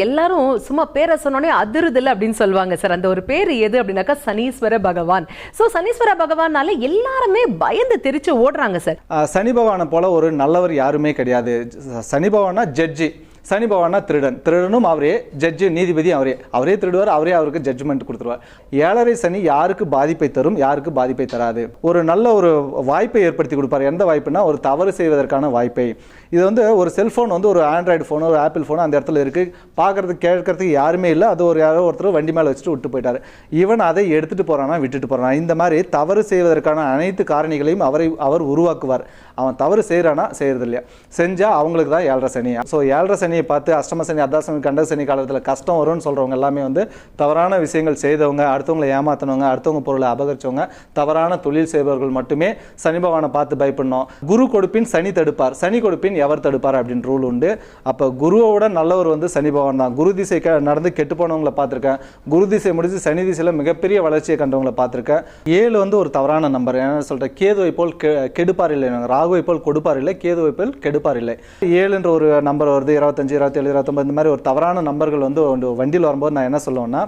எல்லாரும் சும்மா பேரை சொன்னோடனே அதிருதில் அப்படின்னு சொல்லுவாங்க சார். அந்த ஒரு பேர் எது அப்படின்னாக்கா சனீஸ்வர பகவான். ஸோ சனீஸ்வர பகவானால எல்லாருமே பயந்து தெரிச்சு ஓடுறாங்க சார். சனி பகவானை போல ஒரு நல்லவர் யாருமே கிடையாது. சனி பகவானா ஜட்ஜி சனி பகவானா திருடன். திருடனும் அவரே ஜட்ஜு நீதிபதி அவரே. அவரே திருடுவார் அவரே அவருக்கு ஜட்ஜ்மெண்ட் கொடுத்துருவார். ஏழரை சனி யாருக்கு பாதிப்பை தரும் யாருக்கு பாதிப்பை தராது? ஒரு நல்ல ஒரு வாய்ப்பை ஏற்படுத்தி கொடுப்பார். எந்த வாய்ப்புனா ஒரு தவறு செய்வதற்கான வாய்ப்பை. இது வந்து ஒரு செல்ஃபோன் வந்து ஒரு ஆண்ட்ராய்டு ஃபோனோ ஒரு ஆப்பிள் ஃபோனோ அந்த இடத்துல இருக்குது பார்க்கறதுக்கு கேட்கறதுக்கு யாருமே இல்லை. அது ஒரு யாரோ ஒருத்தர் வண்டி மேலே வச்சுட்டு விட்டு போயிட்டார். இவன் அதை எடுத்துகிட்டு போகிறானா விட்டுட்டு போகிறான் இந்த மாதிரி தவறு செய்வதற்கான அனைத்து காரணிகளையும் அவரை அவர் உருவாக்குவார். அவன் தவறு செய்கிறானா செய்கிறது இல்லையா செஞ்சால் அவங்களுக்கு தான் ஏழரை சனி. ஸோ ஏழரை சனியை பார்த்து அஷ்டம சனி அர்த்தாசனி கண்ட சனி காலத்தில் கஷ்டம் வரும்னு சொல்கிறவங்க எல்லாமே வந்து தவறான விஷயங்கள் செய்தவங்க அடுத்தவங்களை ஏமாத்தினவங்க அடுத்தவங்க பொருளை அபகரிச்சவங்க தவறான தொழில் செய்பவர்கள் மட்டுமே சனி பகவானை பார்த்து பயப்படணும். குரு கொடுப்பின் சனி தடுப்பார். சனி கொடுப்பின் எவர் தடுப்பார் அப்படின்னு ரூல் உண்டு. அப்போ குருவோட நல்லவர் வந்து சனி பகவான் தான். குரு திசை நடந்து கெட்டு போனவங்களை பார்த்துருக்கேன். குரு திசை முடிஞ்சு சனி திசையில் மிகப்பெரிய வளர்ச்சியை கண்டவங்களை பார்த்துருக்கேன். ஏழு வந்து ஒரு தவறான நம்பர் என்ன சொல்கிறேன் கேதுவை போல் கெ கெடுப்பார் இல்லை ராகுவை போல் கொடுப்பார் இல்லை கேதுவை போல் கெடுப்பார் இல்லை ஏழுன்ற ஒரு நம்பர் வருது இருபத்தஞ்சு இருபத்தேழு இருபத்தொம்பது இந்த மாதிரி ஒரு தவறான நம்பர்கள் வந்து வண்டியில் வரும்போது நான் என்ன சொல்லுவேன்னா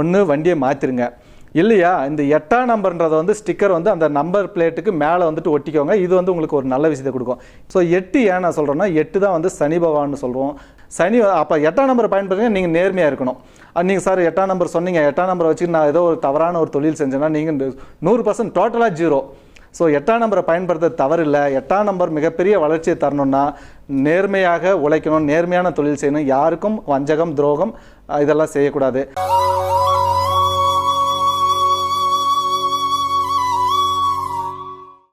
ஒன்று வண்டியை மாற்றிருங்க இல்லையா? இந்த எட்டாம் நம்பர்ன்றதை வந்து ஸ்டிக்கர் வந்து அந்த நம்பர் பிளேட்டுக்கு மேலே வந்துட்டு ஒட்டிக்கோங்க. இது வந்து உங்களுக்கு ஒரு நல்ல விஷயத்தை கொடுக்கும். ஸோ எட்டு ஏன் நான் சொல்கிறேன்னா எட்டு தான் வந்து சனி பகவான்னு சொல்கிறோம் சனி அப்போ எட்டாம் நம்பரை பயன்படுத்துங்க நீங்கள் நேர்மையாக இருக்கணும். நீங்கள் சார் எட்டாம் நம்பர் சொன்னீங்க. எட்டாம் நம்பரை வச்சு நான் ஏதோ ஒரு தவறான ஒரு தொழில் செஞ்சேன்னா நீங்கள் நூறு பர்சன்ட் டோட்டலாக ஜீரோ ஸோ எட்டாம் நம்பரை பயன்படுத்த தவறில்லை. எட்டாம் நம்பர் மிகப்பெரிய வளர்ச்சியை தரணும்னா நேர்மையாக உழைக்கணும் நேர்மையான தொழில் செய்யணும். யாருக்கும் வஞ்சகம் துரோகம் இதெல்லாம் செய்யக்கூடாது.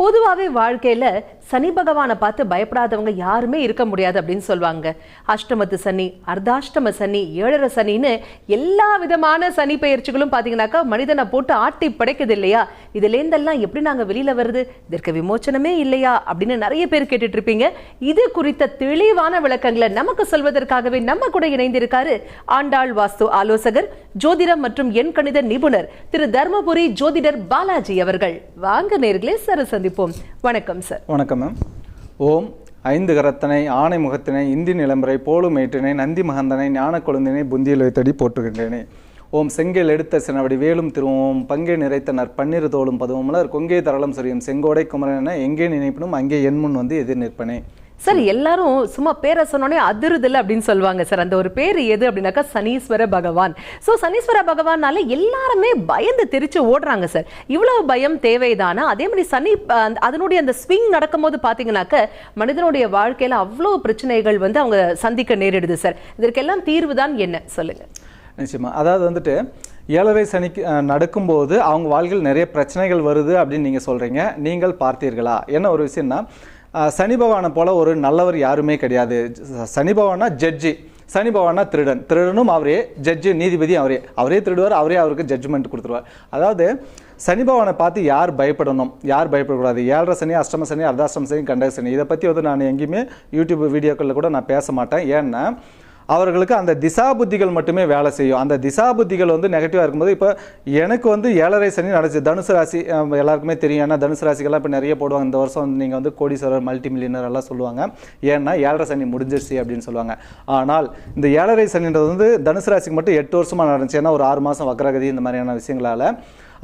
பொதுவாகவே வாழ்க்கையில சனி பகவானை பார்த்து பயப்படாதவங்க யாருமே இருக்க முடியாது அப்படின்னு சொல்லுவாங்க. அஷ்டமத்து சனி அர்த்தாஷ்டம சனி ஏழரை சனின்னு எல்லா விதமான சனி பயிற்சிகளும் பார்த்தீங்கன்னாக்கா மனிதனை போட்டு ஆட்டி படைக்குது இல்லையா? இதுலேருந்தெல்லாம் எப்படி நாங்க வெளியில வருது? இதற்கு விமோச்சனமே இல்லையா? அப்படின்னு நிறைய பேர் கேட்டுட்டு இருப்பீங்க இது குறித்த தெளிவான விளக்கங்களை நமக்கு சொல்வதற்காகவே நம்ம கூட இணைந்திருக்காரு ஆண்டாள் வாஸ்து ஆலோசகர் ஜோதிடம் மற்றும் எண் கணித நிபுணர் திரு தர்மபுரி ஜோதிடர் பாலாஜி அவர்கள். வாங்க நேர்களே சரசந்தி சந்திப்போம். வணக்கம் சார் வணக்கம் மேம் ஓம் ஐந்து கரத்தனை ஆணை முகத்தினை இந்தி நிலம்பரை போலும் ஏற்றினை நந்தி மகந்தனை ஞான கொழுந்தினை புந்தியில் வைத்தடி போட்டுகின்றேனே ஓம் செங்கல் எடுத்த சினவடி வேலும் திருவோம் பங்கே நிறைத்த நற் பன்னிரு தோளும் பதுவமலர் கொங்கே தரளம் சொரியும் செங்கோடை குமரன எங்கே நினைப்பினும் அங்கே என் முன் வந்து எதிர் நிற்பனே. சார் எல்லாரும் சும்மா பேரை சொன்னோடனே அதிருதில் அப்படின்னு சொல்லுவாங்க சார். அந்த ஒரு பேர் எது அப்படின்னாக்கா சனீஸ்வர பகவான். ஸோ சனீஸ்வர பகவானால எல்லாருமே பயந்து தெரிச்சு ஓடுறாங்க சார். இவ்வளவு பயம் தேவைதானா? அதே மாதிரி சனி அதனுடைய அந்த ஸ்விங் நடக்கும்போது பார்த்தீங்கன்னாக்க மனிதனுடைய வாழ்க்கையில் அவ்வளோ பிரச்சனைகள் வந்து அவங்க சந்திக்க நேரிடுது சார். இதற்கெல்லாம் தீர்வு தான் என்ன? சொல்லுங்க. நிச்சயமா. அதாவது வந்துட்டு ஏழரை சனிக்கு நடக்கும்போது அவங்க வாழ்க்கையில் நிறைய பிரச்சனைகள் வருது அப்படின்னு நீங்கள் சொல்கிறீங்க நீங்கள் பார்த்தீர்களா? என்ன ஒரு விஷயம்னா சனி பகவானை போல ஒரு நல்லவர் யாருமே கிடையாது. ச- சனி பகவானா ஜட்ஜி சனி பகவானா திருடன். திருடனும் அவரே ஜட்ஜு நீதிபதி அவரே. அவரே திருடுவார் அவரே அவருக்கு ஜட்ஜ்மெண்ட் கொடுத்துருவார். அதாவது சனி பகவானை பார்த்து யார் பயப்படணும்? யார் பயப்படக்கூடாது? ஏழரை சனி அஷ்டம சனி அர்த்தாஷ்டம சனி கண்டக சனி. இதை பற்றி வந்து நான் எங்கேயுமே யூடியூப் வீடியோக்களில் கூட நான் பேச மாட்டேன். ஏன்னா அவர்களுக்கு அந்த திசா புத்திகள் மட்டுமே வேலை செய்யும். அந்த திசா புத்திகள் வந்து நெகட்டிவாக இருக்கும்போது இப்போ எனக்கு வந்து ஏழரை சனி நடந்துச்சு. தனுசு ராசி எல்லாருக்குமே தெரியும். ஏன்னா தனுசு ராசிக்கெல்லாம் இப்போ நிறைய போடுவாங்க. இந்த வருஷம் வந்து நீங்கள் வந்து கோடீஸ்வரர் மல்டி மில்லியனர் எல்லாம் சொல்லுவாங்க. ஏன்னா ஏழரை சனி முடிஞ்சிருச்சு அப்படின்னு சொல்லுவாங்க. ஆனால் இந்த ஏழரை சனின்றது வந்து தனுசு ராசிக்கு மட்டும் எட்டு வருஷமாக நடந்துச்சு. ஏன்னா ஒரு ஆறு மாதம் வக்ரகதி இந்த மாதிரியான விஷயங்களால்.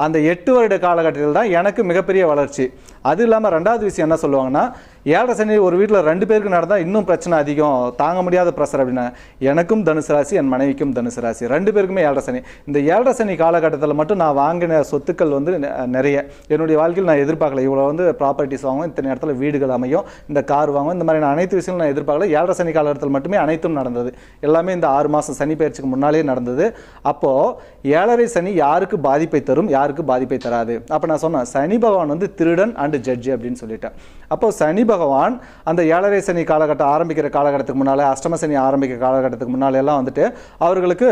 அந்த எட்டு வருட காலகட்டத்தில் தான் எனக்கு மிகப்பெரிய வளர்ச்சி. அது இல்லாமல் ரெண்டாவது விஷயம் என்ன சொல்லுவாங்கன்னா ஏழரை சனி ஒரு வீட்டில் ரெண்டு பேருக்கு நடந்தால் இன்னும் பிரச்சனை அதிகம். தாங்க முடியாத ப்ரெஷர் அப்படின்னா. எனக்கும் தனுசு ராசி என் மனைவிக்கும் தனுசு ராசி. ரெண்டு பேருக்குமே ஏழரை சனி. இந்த ஏழரை சனி காலகட்டத்தில் மட்டும் நான் வாங்கின சொத்துக்கள் வந்து நெ- நிறைய. என்னுடைய வாழ்க்கையில் நான் எதிர்பார்க்கல. இவ்வளோ வந்து ப்ராப்பர்ட்டிஸ் வாங்குவேன் இத்தனை இடத்துல வீடுகள் அமையும் இந்த கார் வாங்குவோம் இந்த மாதிரியான அனைத்து விஷயங்களும் நான் எதிர்பார்க்கல. ஏழரை சனி காலகட்டத்தில் மட்டுமே அனைத்தும் நடந்தது. எல்லாமே இந்த ஆறு மாதம் சனி பயிற்சிக்கு முன்னாலே நடந்தது. அப்போது ஏழரை சனி யாருக்கு பாதிப்பை தரும் யாருக்கு பாதிப்பை தராது? அப்போ நான் சொன்னேன் சனி பகவான் வந்து திருடன் அண்டு ஜட்ஜி அப்படின்னு சொல்லிட்டேன். அப்போது சனி பகவான் அந்த ஏழரை சனி காலகட்டம் ஆரம்பிக்கிற காலகட்டத்துக்கு முன்னால் அஷ்டம சனி ஆரம்பிக்கிற காலகட்டத்துக்கு முன்னால் எல்லாம் வந்துட்டு அவர்களுக்கு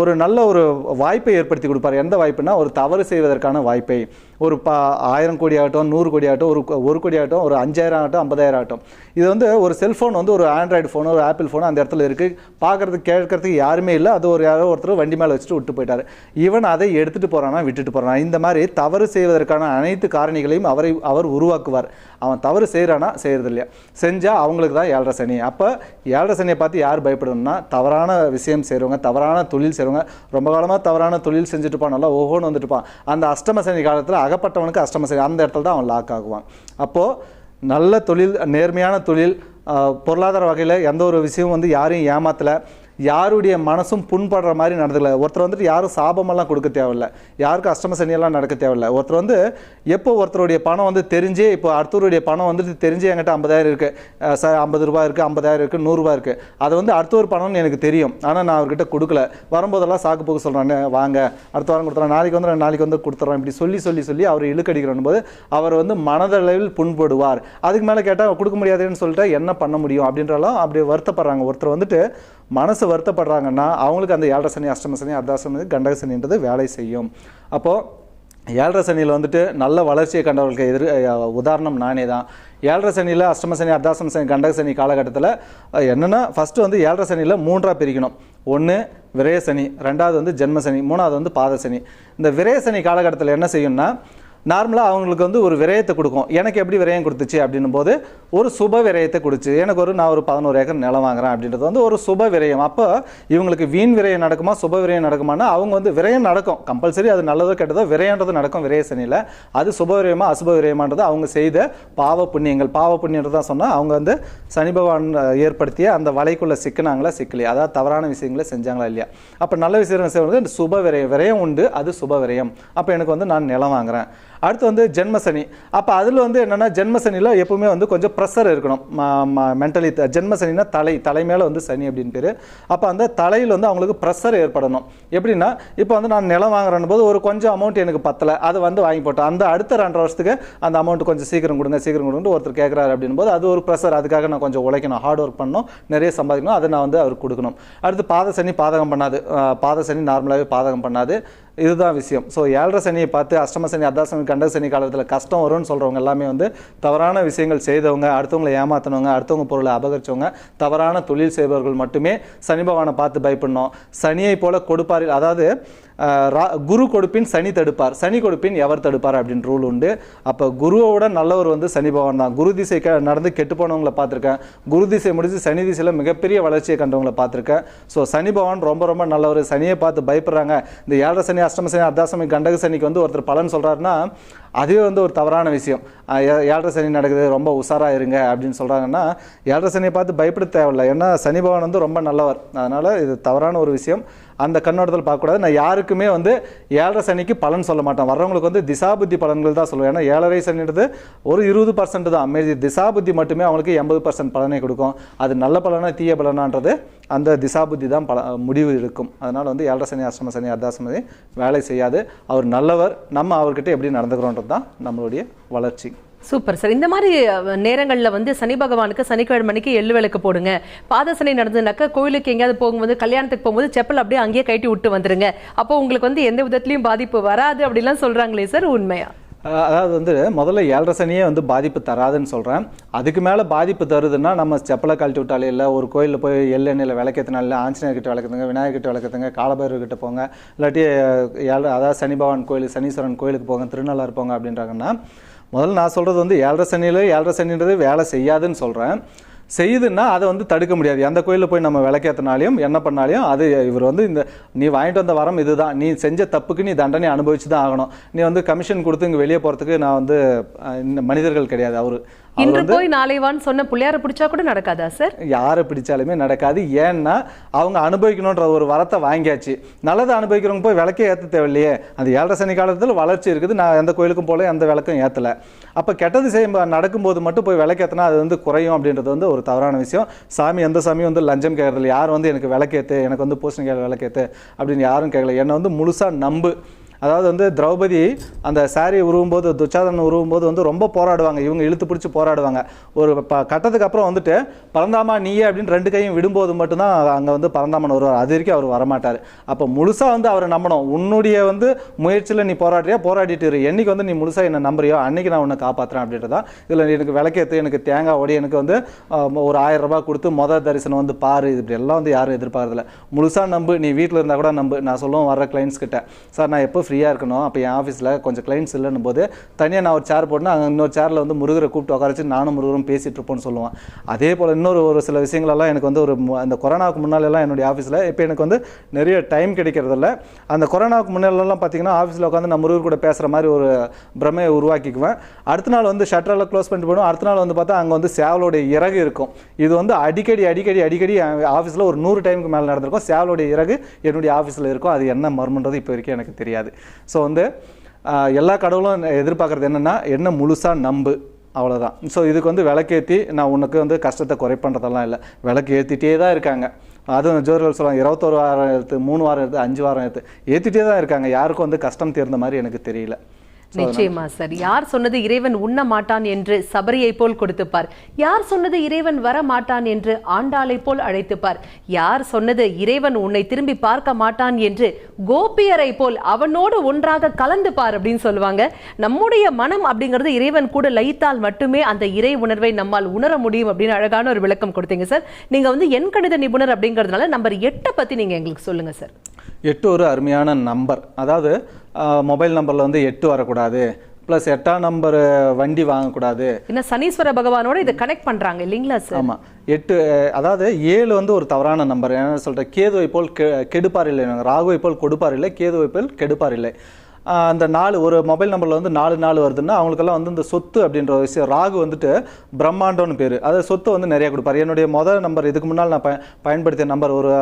ஒரு நல்ல ஒரு வாய்ப்பை ஏற்படுத்தி கொடுப்பார். எந்த வாய்ப்புனா ஒரு தவறு செய்வதற்கான வாய்ப்பை ஒரு பா ஆயிரம் கோடி ஆகட்டும் நூறு கோடி ஆகட்டும் ஒரு கோ- ஒரு கோடி ஆகட்டும் ஒரு அஞ்சாயிரம் ஆகட்டும் ஐம்பதாயிரம் ஆகட்டும். இது வந்து ஒரு செல்ஃபோன் வந்து ஒரு ஆண்ட்ராய்டு ஃபோனோ ஒரு ஆப்பிள் ஃபோனோ அந்த இடத்துல இருக்குது பார்க்கறதுக்கு கேட்கறதுக்கு யாருமே இல்லை. அது ஒரு யாரோ ஒருத்தர் வண்டி மேலே வச்சுட்டு விட்டு போயிட்டார். இவன் அதை எடுத்துகிட்டு போகிறானா விட்டுட்டு போகிறானா இந்த மாதிரி தவறு செய்வதற்கான அனைத்து காரணிகளையும் அவரை அவர் உருவாக்குவார். அவன் தவறு செய்கிறானா செய்கிறது இல்லையா செஞ்சால் அவங்களுக்கு தான் ஏழரை சனி. அப்போ ஏழரை சனியை பார்த்து யார் பயப்படணும்னா தவறான விஷயம் செய்கிறவங்க தவறான தொழில் செய்கிறவங்க ரொம்ப காலமாக தவறான தொழில் செஞ்சுட்டு இருப்பான் நல்லா ஒவ்வொன்று வந்துட்டுப்பான் அந்த அஷ்டம சனி காலத்தில் அகப்பட்டவனுக்கு அஷ்டம சனி அந்த இடத்துல தான் அவன் லாக் ஆகுவான். அப்போது நல்ல தொழில் நேர்மையான தொழில் பொருளாதார வகையில் எந்த ஒரு விஷயமும் வந்து யாரையும் ஏமாத்தலை. யாருடைய மனசும் புண்படுற மாதிரி நடந்துக்கல. ஒருத்தர் வந்துட்டு யாரும் சாபமெல்லாம் கொடுக்க தேவையில்ல. யாருக்கும் அஷ்டம சனியெல்லாம் நடக்க தேவையில்ல. ஒருத்தர் வந்து எப்போ ஒருத்தருடைய பணம் வந்து தெரிஞ்சே இப்போ அடுத்தவருடைய பணம் வந்துட்டு தெரிஞ்சே என்கிட்ட ஐம்பதாயிரம் இருக்குது சார் ஐம்பது ரூபா இருக்குது ஐம்பதாயிரம் இருக்குது நூறுரூவா இருக்குது அது வந்து அடுத்த ஒரு பணம்னு எனக்கு தெரியும். ஆனால் நான் அவர்கிட்ட கொடுக்கல. வரும்போதெல்லாம் சாக்கு போக்கு சொல்கிறேன் வாங்க. அடுத்த வாரம் கொடுத்துறேன். நாளைக்கு வந்து நான் நாளைக்கு வந்து கொடுத்துட்றேன் இப்படி சொல்லி சொல்லி சொல்லி அவர் இழுக்கடிக்கிறோம் போது அவர் வந்து மனதளவில் புண்படுவார். அதுக்கு மேலே கேட்டால் கொடுக்க முடியாதுன்னு சொல்லிட்டு என்ன பண்ண முடியும்? அப்படின்றாலும் அப்படி வருத்தப்படுறாங்க. ஒருத்தர் வந்துட்டு மனசு வருத்தப்படுறாங்கன்னா அவங்களுக்கு அந்த ஏழரை சனி அஷ்டம சனி அர்த்தாசனி கண்டக சனின்றது வேலை செய்யும். அப்போது ஏழரை சனியில் வந்துட்டு நல்ல வளர்ச்சியை கண்டவர்களுக்கு எதிர் உதாரணம் நானே தான். ஏழரை சனியில் அஷ்டம சனி அர்த்தாசம சனி கண்டக சனி காலகட்டத்தில் என்னென்னா ஃபஸ்ட்டு வந்து ஏழரை சனியில் மூன்றாக பிரிக்கணும். ஒன்று விரயசனி ரெண்டாவது வந்து ஜென்மசனி மூணாவது வந்து பாதசனி இந்த விரயசனி காலகட்டத்தில் என்ன செய்யும்னா நார்மலாக அவங்களுக்கு வந்து ஒரு விரயத்தை கொடுக்கும். எனக்கு எப்படி விரயம் கொடுத்துச்சு அப்படின்னும் போது ஒரு சுப விரயத்தை கொடுச்சு எனக்கு ஒரு நான் ஒரு பதினோரு ஏக்கர் நிலம் வாங்குறேன் அப்படின்றது வந்து ஒரு சுப விரயம். அப்போ இவங்களுக்கு வீண் விரயம் நடக்குமா சுப விரயம் நடக்குமானா அவங்க வந்து விரயம் நடக்கும். கம்பல்சரி அது நல்லதோ கெட்டதோ விரயன்றது நடக்கும். விரய சனியில் அது சுப விரயமா அசுப விரயமானது அவங்க செய்த பாவ புண்ணியங்கள். பாவ புண்ணியன்றது தான் சொன்னால் அவங்க வந்து சனி பகவான் ஏற்படுத்திய அந்த வலைக்குள்ளே சிக்கினாங்களா சிக்கலையா? அதாவது தவறான விஷயங்களை செஞ்சாங்களா இல்லையா? அப்போ நல்ல விஷயம் செய்வது சுப விரயம் விரயம் உண்டு அது சுப விரயம். அப்போ எனக்கு வந்து நான் நிலம் வாங்குறேன். அடுத்து வந்து ஜென்மசனி அப்போ அதில் வந்து என்னென்னா ஜென்மசனியில் எப்பவுமே வந்து கொஞ்சம் ப்ரெஷர் இருக்கணும். மென்டலி ஜென்மசனினா தலை தலை மேலே வந்து சனி அப்படின்னு பேர். அப்போ அந்த தலையில் வந்து அவங்களுக்கு ப்ரெஷர் ஏற்படணும். எப்படின்னா இப்போ வந்து நான் நிலம் வாங்குறேன் போது ஒரு கொஞ்சம் அமௌண்ட் எனக்கு பத்தலை அதை வந்து வாங்கி போட்டேன். அந்த அடுத்த ரெண்டரை வருஷத்துக்கு அந்த அமௌண்ட் கொஞ்சம் சீக்கிரம் கொடுங்க சீக்கிரம் கொடுங்க ஒருத்தர் கேட்குறாரு அப்படின் போது அது ஒரு ப்ரெஷர் அதுக்காக நான் கொஞ்சம் உழைக்கணும் ஹார்ட் ஒர்க் பண்ணணும் நிறைய சம்பாதிக்கணும் அதை நான் வந்து அவருக்கு கொடுக்கணும். அடுத்து பாத சனி பாதகம் பண்ணாது. பாத சனி நார்மலாகவே பாதகம் பண்ணாது. இதுதான் விஷயம். ஸோ ஏழரை சனியை பார்த்து அஷ்டம சனி அர்த்தாசனி கண்ட சனி காலத்தில் கஷ்டம் வரும்னு சொல்கிறவங்க எல்லாமே வந்து தவறான விஷயங்கள் செய்தவங்க அடுத்தவங்களை ஏமாத்தினவங்க அடுத்தவங்க பொருளை அபகரிச்சவங்க தவறான தொழில் செய்பவர்கள் மட்டுமே சனி பகவானை பார்த்து பயப்படணும். சனியை போல கொடுப்பாரில் அதாவது குரு கொடுப்பின் சனி தடுப்பார். சனி கொடுப்பின் எவர் தடுப்பார் அப்படின்னு ரூல் உண்டு. அப்போ குருவோட நல்லவர் வந்து சனி பகவான் தான். குரு திசை க- நடந்து கெட்டு போனவங்களை பார்த்துருக்கேன். குரு திசை முடிச்சு சனி திசையில் மிகப்பெரிய வளர்ச்சியை கண்டவங்களை பார்த்துருக்கேன். ஸோ சனி பகவான் ரொம்ப ரொம்ப நல்லவர். சனியை பார்த்து பயப்படுறாங்க. இந்த ஏழரை சனி அஷ்டம சனி அர்த்தாசமி கண்டக சனிக்கு வந்து ஒருத்தர் பலன் சொல்கிறாருன்னா அதுவே வந்து ஒரு தவறான விஷயம். ஏழரை சனி நடக்குது ரொம்ப உஷாராக இருங்க அப்படின்னு சொல்கிறாங்கன்னா ஏழரை சனியை பார்த்து பயப்பட தேவையில்லை. ஏன்னா சனி பகவான் வந்து ரொம்ப நல்லவர். அதனால் இது தவறான ஒரு விஷயம். அந்த கண்ணோட்டத்தில் பார்க்கக்கூடாது. நான் யாருக்குமே வந்து ஏழரை சனிக்கு பலன் சொல்ல மாட்டேன். வர்றவங்களுக்கு வந்து திசாபுத்தி பலன்கள் தான் சொல்லுவேன். ஏன்னா ஏழரை சனின்றது ஒரு இருபது பர்சன்ட் தான். மீதி திசாபுத்தி மட்டுமே அவங்களுக்கு எண்பது பர்சன்ட் பலனை கொடுக்கும். அது நல்ல பலனா தீய பலனான்றது அந்த திசாபுத்தி தான் பல முடிவு இருக்கும் அதனால் வந்து ஏழரை சனி அஷ்டம சனி அர்த்தாசம வேலை செய்யாது. அவர் நல்லவர். நம்ம அவர்கிட்ட எப்படி நடந்துக்கிறோன்றது தான் நம்மளுடைய வளர்ச்சி. Super sir. இந்த மாதிரி நேரங்களில் வந்து சனி பகவானுக்கு சனிக்கிழமை அன்னைக்கு எள்ளு விளக்கு போடுங்க. பாதசனை நடந்ததுனாக்கா கோயிலுக்கு எங்கேயாவது போகும்போது கல்யாணத்துக்கு போகும்போது செப்பல் அப்படியே அங்கேயே கட்டி விட்டு வந்துருங்க. அப்போ உங்களுக்கு வந்து எந்த விதத்துலையும் பாதிப்பு வராது அப்படிலாம் சொல்கிறாங்களே சார் உண்மையா? அதாவது வந்து முதல்ல ஏழரை சனியே வந்து பாதிப்பு தராதுன்னு சொல்கிறேன் அதுக்கு மேலே பாதிப்பு தருதுன்னா நம்ம செப்பலை கழட்டி விட்டாலே இல்லை ஒரு கோயிலில் போய் எள்ளெண்ணெயில் விளக்கத்தினால இல்லை ஆஞ்சநேயர்கிட்ட விளக்குதுங்க விநாயகர் கிட்ட விளக்குதுங்க காலபைரவர் போங்க. இல்லாட்டி ஏழு அதாவது சனி பகவான் கோயில் சனீஸ்வரன் கோயிலுக்கு போங்க திருநள்ளாறு போங்க அப்படின்றாங்கன்னா முதல்ல நான் சொல்கிறது வந்து ஏழரை சனியில் ஏழரை சனின்றது வேலை செய்யாதுன்னு சொல்கிறேன் செய்யுதுன்னா அதை வந்து தடுக்க முடியாது. எந்த கோயிலில் போய் நம்ம விளக்கேற்றினாலையும் என்ன பண்ணாலையும் அது இவர் வந்து இந்த நீ வாங்கிட்டு வந்த வரம் இதுதான். நீ செஞ்ச தப்புக்கு நீ தண்டனை அனுபவிச்சு தான் ஆகணும். நீ வந்து கமிஷன் கொடுத்து இங்கே வெளியே போகிறதுக்கு நான் வந்து இந்த மனிதர்கள் கிடையாது. அவர் இன்று போய் நாளை வான்னு சொன்ன பிள்ளையார பிடிச்சா கூட நடக்காதா சார் யாரை பிடிச்சாலுமே நடக்காது. ஏன்னா அவங்க அனுபவிக்கணுன்ற ஒரு வரத்தை வாங்கியாச்சு. நல்லதை அனுபவிக்கிறவங்க போய் விளக்கே ஏற்ற தேவையில்லையே. அந்த ஏழரை சனி காலத்தில் வளர்ச்சி இருக்குது. நான் எந்த கோயிலுக்கும் போல எந்த விளக்கும் ஏற்றலை அப்போ கெட்டது செய்யும் நடக்கும்போது மட்டும் போய் விளக்கேற்றினா அது வந்து குறையும் அப்படின்றது வந்து ஒரு தவறான விஷயம். சாமி எந்த சாமியும் வந்து லஞ்சம் கேட்கறதில்ல. யார் வந்து எனக்கு விளக்கேற்று எனக்கு வந்து பூசணிக்காய் விளக்கேற்று அப்படின்னு யாரும் கேட்கல. என்னை வந்து முழுசாக நம்பு. அதாவது வந்து திரௌபதி அந்த சாரியை உருவும்போது உருவும் உருவும்போது வந்து ரொம்ப போராடுவாங்க. இவங்க இழுத்து பிடிச்சி போராடுவாங்க. ஒரு ப கட்டத்துக்கு அப்புறம் வந்துட்டு பரந்தாமா நீயே அப்படின்னு ரெண்டு கையும் விடும்போது மட்டும்தான் அங்கே வந்து பரந்தாமன் வருவார். அது வரைக்கும் அவர் வரமாட்டார். அப்போ முழுசாக வந்து அவரை நம்பணும். உன்னுடைய வந்து முயற்சியில் நீ போராடுறியா? போராடிட்டு இரு. என்னைக்கு வந்து நீ முழுசாக என்ன நம்புறியோ அன்னைக்கு நான் உன்னை காப்பாற்றுறேன் அப்படின்றதா? இதில் எனக்கு விளக்கேற்று எனக்கு தேங்காய் ஓடி எனக்கு வந்து ஒரு ஆயிரம் ரூபாய் கொடுத்து மொத தரிசனம் வந்து பாரு. இப்படி எல்லாம் வந்து யாரும் எதிர்பார்க்கறதில்ல முழுசாக நம்பு. நீ வீட்டில் இருந்தால் கூட நம்பு. நான் சொல்லுவேன் வர கிளைண்ட்ஸ் கிட்ட. சார் நான் எப்போ ஃப்ரீயாக இருக்கணும். அப்போ என் ஆஃபீஸில் கொஞ்சம் கிளைண்ட்ஸ் இல்லைன்னும் போது தனியாக நான் ஒரு சேர் போட்டுனா அங்கே இன்னொரு சேரில் வந்து முருகரை கூப்பிட்டு உட்கார வச்சு நானும் முருகரும் பேசிகிட்டு இருப்போம்னு சொல்லுவான். அதே போல் இன்னொரு ஒரு சில விஷயங்களெல்லாம் எனக்கு வந்து ஒரு அந்த கொரோனாவுக்கு முன்னாலெல்லாம் என்னுடைய ஆஃபீஸில் இப்போ எனக்கு வந்து நிறைய டைம் கிடைக்கிறதில்ல. அந்த கொரோனாவுக்கு முன்னாலெல்லாம் பார்த்தீங்கன்னா ஆஃபீஸில் உட்காந்து நான் முருகர் கூட பேசுகிற மாதிரி ஒரு பிரமையை உருவாக்கிக்குவேன். அடுத்த நாள் வந்து ஷட்டரெல்லாம் க்ளோஸ் பண்ணிட்டு போயிடும் அடுத்த நாள் வந்து பார்த்தா அங்கே வந்து சேவலோடைய இறகு இருக்கும். இது வந்து அடிக்கடி அடிக்கடி அடிக்கடி ஆஃபீஸில் ஒரு நூறு டைமுக்கு மேலே நடந்திருக்கும். சேவலோடைய இறகு என்னுடைய ஆஃபீஸில் இருக்கும். அது என்ன மர்மன்றது இப்போ வரைக்கும் எனக்கு தெரியாது. ஸோ வந்து எல்லா கடவுளும் எதிர்பார்க்குறது என்னென்னா என்ன முழுசாக நம்பு. அவ்வளோதான் ஸோ இதுக்கு வந்து விளக்கேற்றி நான் உனக்கு வந்து கஷ்டத்தை குறை பண்ணுறதெல்லாம் இல்லை. விளக்கு ஏற்றிட்டே தான் இருக்காங்க. அதுவும் ஜோர்கள் சொல்லுவாங்க இருபத்தோரு வாரம் எடுத்து மூணு வாரம் எடுத்து அஞ்சு வாரம் எடுத்து. ஏற்றிட்டே தான் இருக்காங்க. யாருக்கும் வந்து கஷ்டம் தீர்ந்த மாதிரி எனக்கு தெரியல. நிச்சயமா சார். யார் சொன்னது இறைவன் உண்ண மாட்டான் என்று சபரியை போல் கொடுத்துப்பார்? யார் சொன்னது இறைவன் வர மாட்டான் என்று ஆண்டாளை போல் அழைத்துப்பார்? யார் சொன்னது இறைவன் உன்னை திரும்பி பார்க்க மாட்டான் என்று கோபியரை போல் அவனோடு ஒன்றாக கலந்து பார் அப்படின்னு சொல்லுவாங்க. நம்முடைய மனம் அப்படிங்கிறது இறைவன் கூட லயித்தால் மட்டுமே அந்த இறை உணர்வை நம்மால் உணர முடியும் அப்படின்னு அழகான ஒரு விளக்கம் கொடுத்தீங்க சார். நீங்க வந்து எண் கணித நிபுணர் அப்படிங்கிறதுனால நம்பர் எட்டை பத்தி நீங்க எங்களுக்கு சொல்லுங்க சார். எட்டு ஒரு அருமையான நம்பர். அதாவது மொபைல் நம்பரில் வந்து எட்டு வரக்கூடாது. ப்ளஸ் எட்டாம் நம்பர் வண்டி வாங்கக்கூடாது. என்ன சனீஸ்வர பகவானோட இதை கனெக்ட் பண்றாங்க இல்லைங்களா சார் ஆமாம் எட்டு அதாவது ஏழு வந்து ஒரு தவறான நம்பர். என்ன சொல்கிறேன் கேதுவை போல் கெ கெடுப்பார் இல்லை ராகுவை போல் கொடுப்பார் இல்லை கேதுவை போல் கெடுப்பார் இல்லை. அந்த நாலு ஒரு மொபைல் நம்பரில் வந்து நாலு நாலு வருதுன்னா அவங்களுக்கெல்லாம் வந்து இந்த சொத்து அப்படின்ற ஒரு விஷயம் ராகு வந்துட்டு பிரம்மாண்டம்னு பேர். அதாவது சொத்து வந்து நிறைய கொடுப்பார். என்னுடைய மொதல் நம்பர் இதுக்கு முன்னால் நான் ப பயன்படுத்திய நம்பர் ஒரு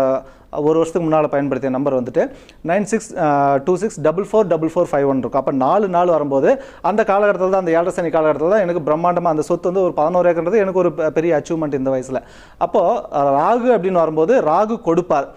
ஒரு வருஷத்துக்கு முன்னால் பயன்படுத்திய நம்பர் வந்துட்டு nine six two six double four double four five one இருக்கும். அப்போ நாலு நாள் வரும்போது அந்த காலகட்டத்தில் தான் அந்த ஏழரை சனி காலகட்டத்தில் தான் எனக்கு பிரம்மாண்டமாக அந்த சொத்து வந்து ஒரு பதினோரு ஏக்கர்ன்றது எனக்கு ஒரு பெரிய அச்சீவ்மெண்ட் இந்த வயசில். அப்போது ராகு அப்படின்னு வரும்போது ராகு கொடுப்பார்.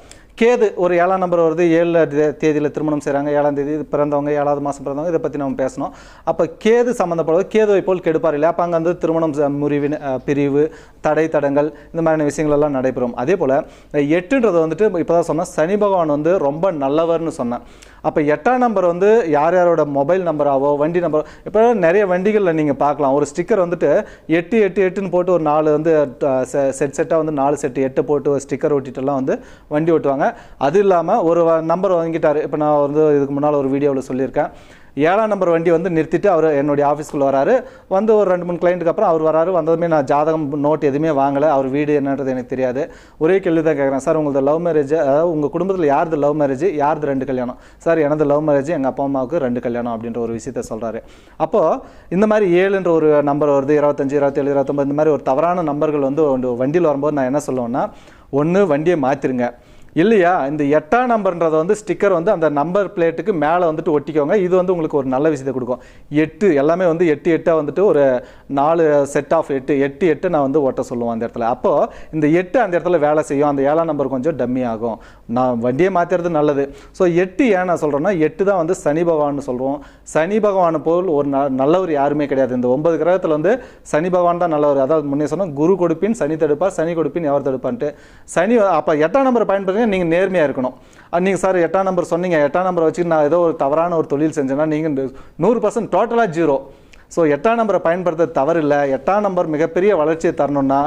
கேது ஒரு ஏழாம் நம்பர் வருது ஏழு தேதியில் திருமணம் செய்கிறாங்க ஏழாம் தேதி பிறந்தவங்க ஏழாவது மாதம் பிறந்தவங்க இதை பற்றி நம்ம பேசணும். அப்போ கேது சம்மந்தப்படுவது கேதுவை போல் கெடுப்பார் இல்லையா? அப்போ அங்கே வந்து திருமணம் ச- முறிவு பிரிவு தடை தடங்கள் இந்த மாதிரியான விஷயங்களெல்லாம் நடைபெறும். அதே போல் எட்டுன்றது வந்துட்டு இப்போ தான் சொன்னேன் சனி பகவான் வந்து ரொம்ப நல்லவர்னு சொன்னேன். அப்போ எட்டாம் நம்பர் வந்து யார் யாரோட மொபைல் நம்பராவோ வண்டி நம்பர் இப்போ நிறைய வண்டிகளில் நீங்கள் பார்க்கலாம். ஒரு ஸ்டிக்கர் வந்துட்டு எட்டு எட்டு எட்டுன்னு போட்டு ஒரு நாலு வந்து செட் செட்டாக வந்து நாலு செட்டு எட்டு போட்டு ஒரு ஸ்டிக்கர் ஒட்டிட்டுலாம் வந்து வண்டி ஓட்டுவாங்க. அது இல்லாமல் ஒரு நம்பர் வாங்கிட்டார். இப்போ நான் வந்து இதுக்கு முன்னால் ஒரு வீடியோவில் சொல்லியிருக்கேன். ஏழாம் நம்பர் வண்டி வந்து நிறுத்திட்டு அவர் என்னுடைய ஆஃபீஸ்க்குள்ளே வராரு. வந்து ஒரு ரெண்டு மூணு கிளைண்ட்டுக்கு அப்புறம் அவர் வராரு. வந்ததுமே நான் ஜாதகம் நோட் எதுவுமே வாங்கலை. அவர் வீடு என்னன்றது எனக்கு தெரியாது. ஒரே கேள்வி தான் கேட்குறேன் சார் உங்களது லவ் மேரேஜ் அதாவது உங்கள் குடும்பத்தில் யாருது லவ் மேரேஜ் யாருது ரெண்டு கல்யாணம்? சார் எனது லவ் மேரேஜ் எங்கள் அப்பா அம்மாவுக்கு ரெண்டு கல்யாணம் அப்படின்ற ஒரு விஷயத்த சொல்கிறாரு அப்போது இந்த மாதிரி ஏழுன்ற ஒரு நம்பர் வருது இருபத்தஞ்சி இருபத்தேழு இருபத்தொம்பது இந்த மாதிரி ஒரு தவறான நம்பர்கள் வந்து வண்டியில் வரும்போது நான் என்ன சொல்லுவேன்னா ஒன்று வண்டியை மாற்றிருங்க இல்லையா? இந்த எட்டாம் நம்பர்ன்றதை வந்து ஸ்டிக்கர் வந்து அந்த நம்பர் பிளேட்டுக்கு மேலே வந்துட்டு ஒட்டிக்கோங்க. இது வந்து உங்களுக்கு ஒரு நல்ல விஷயத்தை கொடுக்கும். எட்டு எல்லாமே வந்து எட்டு எட்டாக வந்துட்டு ஒரு நாலு செட் ஆஃப் எட்டு எட்டு எட்டு நான் வந்து ஓட்ட சொல்லுவோம் அந்த இடத்துல. அப்போது இந்த எட்டு அந்த இடத்துல வேலை செய்யும். அந்த ஏழாம் நம்பர் கொஞ்சம் டம்மி ஆகும். நான் வண்டியை மாற்றுறது நல்லது. ஸோ எட்டு ஏன் நான் சொல்கிறேன்னா எட்டு தான் வந்து சனி பகவான் சொல்கிறோம் சனி பகவானை போல் ஒரு ந நல்லவர் யாருமே கிடையாது. இந்த ஒன்பது கிரகத்தில் வந்து சனி பகவான் தான் நல்லவர். அதாவது முன்னே சொன்னோம் குரு கொடுப்பின் சனி தடுப்பா சனி கொடுப்பின் எவர் தடுப்பான்ட்டு. சனி அப்போ எட்டாம் நம்பரை பயன்படுத்தி நீங்கள் நேர்மையாக இருக்கணும். நீங்கள் சார் எட்டாம் நம்பர் சொன்னீங்க. எட்டாம் நம்பரை வச்சு நான் ஏதோ ஒரு தவறான ஒரு தொழில் செஞ்சேன்னா நீங்கள் நூறு பர்சன்ட் டோட்டலாக ஜீரோ ஸோ எட்டாம் நம்பரை பயன்படுத்த தவறில்லை. எட்டாம் நம்பர் மிகப்பெரிய வளர்ச்சியை தரணும்னா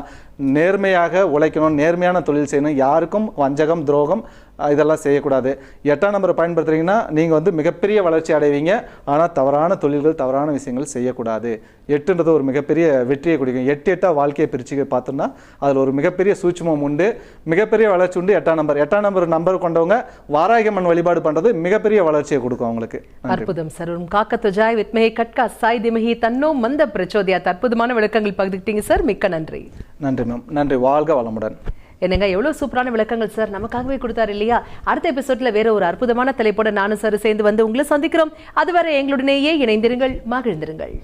நேர்மையாக உழைக்கணும். நேர்மையான தொழில் செய்யணும். யாருக்கும் வஞ்சகம் துரோகம் இதெல்லாம் செய்யக்கூடாது. எட்டாம் நம்பரை பயன்படுத்துறீங்கன்னா நீங்கள் வந்து மிகப்பெரிய வளர்ச்சி அடைவீங்க. ஆனால் தவறான தொழில்கள் தவறான விஷயங்கள் செய்யக்கூடாது. எட்டுன்றது ஒரு மிகப்பெரிய வெற்றியை கொடுக்கும். எட்டு எட்டாக வாழ்க்கையை பிரித்து பார்த்தோம்னா அதில் ஒரு மிகப்பெரிய சூட்சுமம் உண்டு. மிகப்பெரிய வளர்ச்சி உண்டு எட்டாம் நம்பர். எட்டாம் நம்பர் நம்பர் கொண்டவங்க வாராகியம்மன் வழிபாடு பண்ணுறது மிகப்பெரிய வளர்ச்சியை கொடுக்கும் அவங்களுக்கு. அற்புதம் சார். உன் காக்கத்துஜாய் வித்மகி கட்கா சாய் திமகி தன்னோ மந்த பிரச்சோதியா அற்புதமான விளக்கங்கள் பகிர்ந்துக்கிட்டீங்க சார். மிக்க நன்றி. நன்றி மேம் நன்றி. வாழ்க வளமுடன். என்னங்க எவ்வளவு சூப்பரான விளக்கங்கள் சார் நமக்காகவே கொடுத்தாரு இல்லையா? அடுத்த எபிசோட்ல வேற ஒரு அற்புதமான தலைப்போட நானும் சார் சேர்ந்து வந்து உங்களை சந்திக்கிறோம். அதுவரை எங்களுடனேயே இணைந்திருங்கள் மகிழ்ந்திருங்கள்.